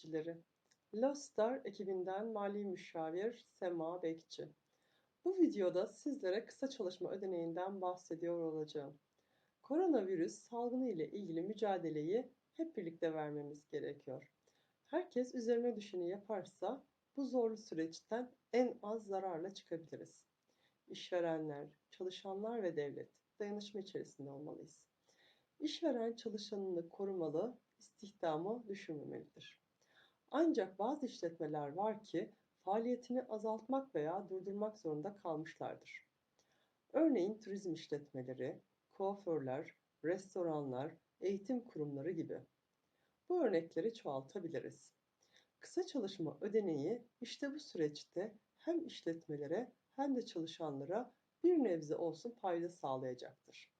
işçileri. Lostar ekibinden mali müşavir Sema Bekçi. Bu videoda sizlere kısa çalışma ödeneğinden bahsediyor olacağım. Koronavirüs salgını ile ilgili mücadeleyi hep birlikte vermemiz gerekiyor. Herkes üzerine düşeni yaparsa bu zorlu süreçten en az zararla çıkabiliriz. İşverenler, çalışanlar ve devlet dayanışma içerisinde olmalıyız. İşveren çalışanını korumalı, istihdamı düşürmemelidir. Ancak bazı işletmeler var ki faaliyetini azaltmak veya durdurmak zorunda kalmışlardır. Örneğin turizm işletmeleri, kuaförler, restoranlar, eğitim kurumları gibi. Bu örnekleri çoğaltabiliriz. Kısa çalışma ödeneği işte bu süreçte hem işletmelere hem de çalışanlara bir nebze olsun fayda sağlayacaktır.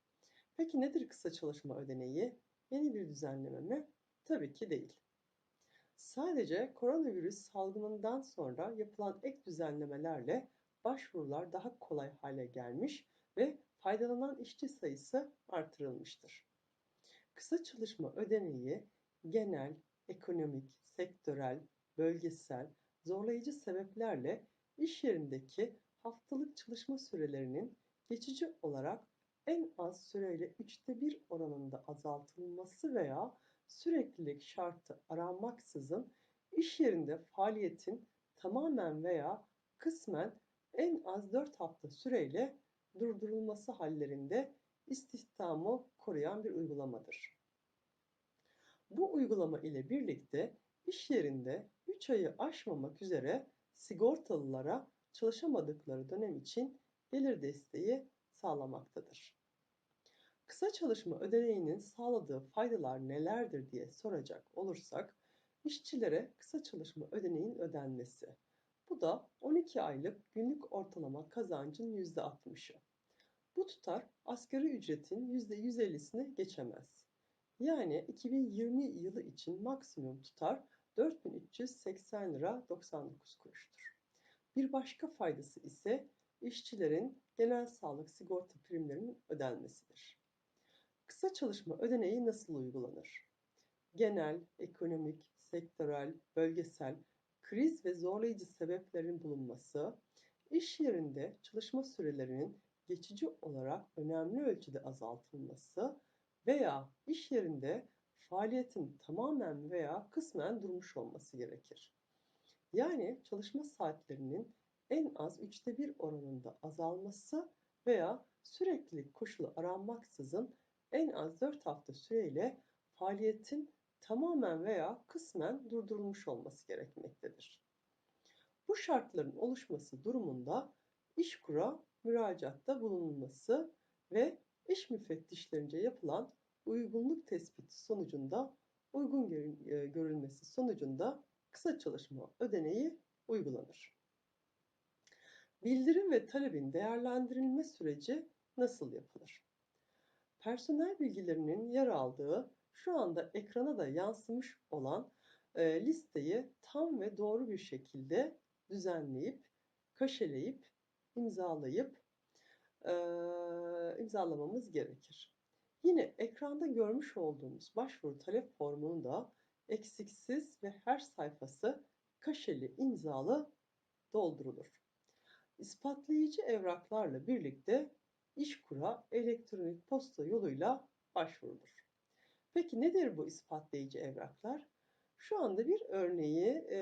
Peki nedir kısa çalışma ödeneği? Yeni bir düzenleme mi? Tabii ki değil. Sadece koronavirüs salgınından sonra yapılan ek düzenlemelerle başvurular daha kolay hale gelmiş ve faydalanan işçi sayısı artırılmıştır. Kısa çalışma ödeneği genel, ekonomik, sektörel, bölgesel, zorlayıcı sebeplerle iş yerindeki haftalık çalışma sürelerinin geçici olarak en az süreyle üçte bir oranında azaltılması veya süreklilik şartı aranmaksızın iş yerinde faaliyetin tamamen veya kısmen en az 4 hafta süreyle durdurulması hallerinde istihdamı koruyan bir uygulamadır. Bu uygulama ile birlikte iş yerinde 3 ayı aşmamak üzere sigortalılara çalışamadıkları dönem için gelir desteği sağlamaktadır. Kısa çalışma ödeneğinin sağladığı faydalar nelerdir diye soracak olursak, işçilere kısa çalışma ödeneğinin ödenmesi. Bu da 12 aylık günlük ortalama kazancın %60'ı. Bu tutar asgari ücretin %150'sini geçemez. Yani 2020 yılı için maksimum tutar 4380 lira 99 kuruştur. Bir başka faydası ise işçilerin genel sağlık sigorta primlerinin ödenmesidir. Kısa çalışma ödeneği nasıl uygulanır? Genel, ekonomik, sektörel, bölgesel, kriz ve zorlayıcı sebeplerin bulunması, iş yerinde çalışma sürelerinin geçici olarak önemli ölçüde azaltılması veya iş yerinde faaliyetin tamamen veya kısmen durmuş olması gerekir. Yani çalışma saatlerinin en az üçte bir oranında azalması veya sürekli koşulu aranmaksızın en az 4 hafta süreyle faaliyetin tamamen veya kısmen durdurulmuş olması gerekmektedir. Bu şartların oluşması durumunda işkura müracaatta bulunulması ve iş müfettişlerince yapılan uygunluk tespiti sonucunda uygun e, görülmesi sonucunda kısa çalışma ödeneği uygulanır. Bildirim ve talebin değerlendirilme süreci nasıl yapılır? Personel bilgilerinin yer aldığı şu anda ekrana da yansımış olan e, listeyi tam ve doğru bir şekilde düzenleyip, kaşeleyip, imzalayıp e, imzalamamız gerekir. Yine ekranda görmüş olduğumuz başvuru talep formunu da eksiksiz ve her sayfası kaşeli imzalı doldurulur. İspatlayıcı evraklarla birlikte İşkur'a elektronik posta yoluyla başvurulur. Peki nedir bu ispatlayıcı evraklar? Şu anda bir örneği e,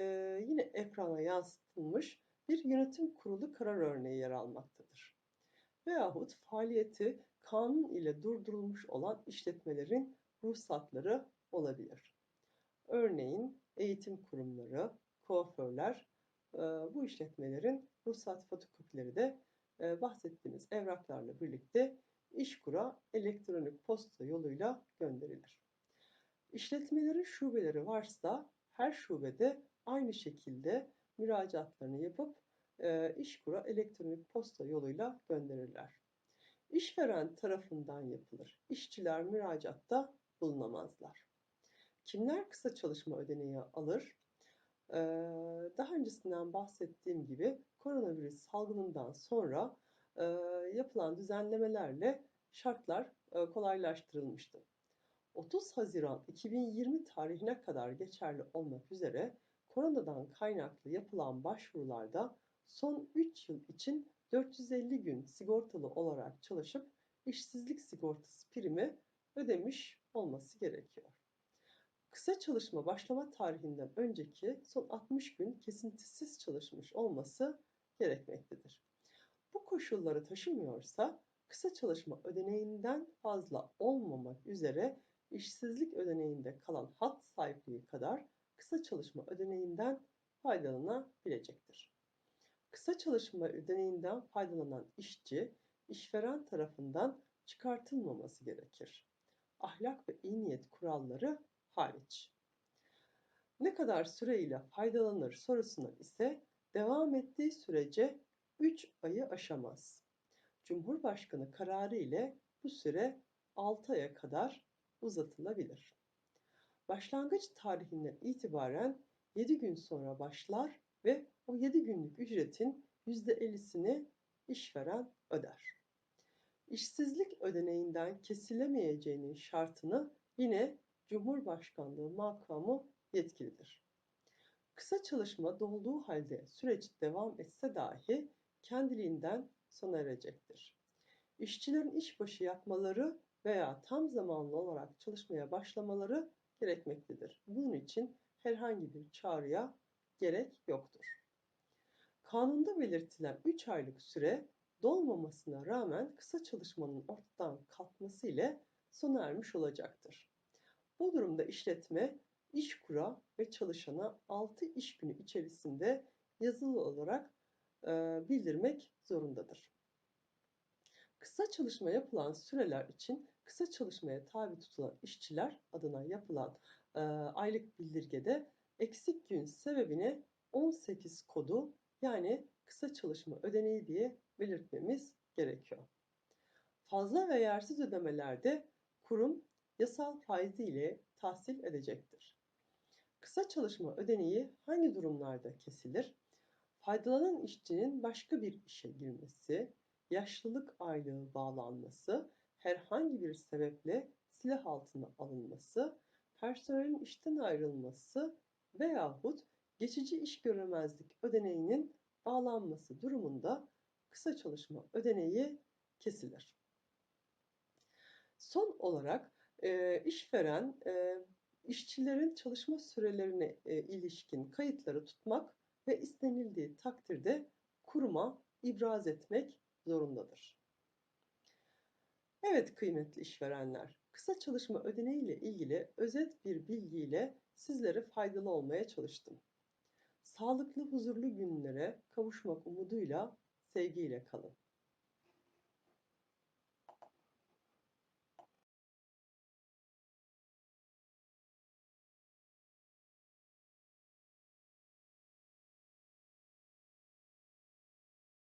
yine ekrana yansıtılmış bir yönetim kurulu karar örneği yer almaktadır. Veyahut faaliyeti kanun ile durdurulmuş olan işletmelerin ruhsatları olabilir. Örneğin eğitim kurumları, kuaförler e, bu işletmelerin ruhsat fotokopileri de bahsettiğimiz evraklarla birlikte İşkur'a elektronik posta yoluyla gönderilir. İşletmelerin şubeleri varsa her şubede aynı şekilde müracaatlarını yapıp e, İşkur'a elektronik posta yoluyla gönderirler. İşveren tarafından yapılır. İşçiler müracaatta bulunamazlar. Kimler kısa çalışma ödeneği alır? Daha öncesinden bahsettiğim gibi koronavirüs salgınından sonra yapılan düzenlemelerle şartlar kolaylaştırılmıştı. 30 Haziran 2020 tarihine kadar geçerli olmak üzere koronadan kaynaklı yapılan başvurularda son 3 yıl için 450 gün sigortalı olarak çalışıp işsizlik sigortası primi ödemiş olması gerekiyor. Kısa çalışma başlama tarihinden önceki son 60 gün kesintisiz çalışmış olması gerekmektedir. Bu koşulları taşımıyorsa kısa çalışma ödeneğinden fazla olmamak üzere işsizlik ödeneğinde kalan hat sahipliği kadar kısa çalışma ödeneğinden faydalanabilecektir. Kısa çalışma ödeneğinden faydalanan işçi, işveren tarafından çıkartılmaması gerekir. Ahlak ve iyi niyet kuralları hariç. Ne kadar süreyle faydalanır sorusuna ise devam ettiği sürece 3 ayı aşamaz. Cumhurbaşkanı kararı ile bu süre 6 aya kadar uzatılabilir. Başlangıç tarihinden itibaren 7 gün sonra başlar ve o 7 günlük ücretin %50'sini işveren öder. İşsizlik ödeneğinden kesilemeyeceğinin şartını yine Cumhurbaşkanlığı makamı yetkilidir. Kısa çalışma dolduğu halde süreç devam etse dahi kendiliğinden sona erecektir. İşçilerin işbaşı yapmaları veya tam zamanlı olarak çalışmaya başlamaları gerekmektedir. Bunun için herhangi bir çağrıya gerek yoktur. Kanunda belirtilen 3 aylık süre dolmamasına rağmen kısa çalışmanın ortadan kalkması ile sona ermiş olacaktır. Bu durumda işletme iş kura ve çalışana 6 iş günü içerisinde yazılı olarak e, bildirmek zorundadır. Kısa çalışma yapılan süreler için kısa çalışmaya tabi tutulan işçiler adına yapılan e, aylık bildirgede eksik gün sebebine 18 kodu yani kısa çalışma ödeneği diye belirtmemiz gerekiyor. Fazla ve yersiz ödemelerde kurum yasal faizi ile tahsil edecektir. Kısa çalışma ödeneği hangi durumlarda kesilir? Faydalanan işçinin başka bir işe girmesi, yaşlılık aylığı bağlanması, herhangi bir sebeple silah altına alınması, personelin işten ayrılması veyahut geçici iş göremezlik ödeneğinin bağlanması durumunda kısa çalışma ödeneği kesilir. Son olarak e, işveren e, işçilerin çalışma sürelerine e, ilişkin kayıtları tutmak ve istenildiği takdirde kuruma ibraz etmek zorundadır. Evet kıymetli işverenler, kısa çalışma ödeneği ile ilgili özet bir bilgiyle sizlere faydalı olmaya çalıştım. Sağlıklı, huzurlu günlere kavuşmak umuduyla sevgiyle kalın.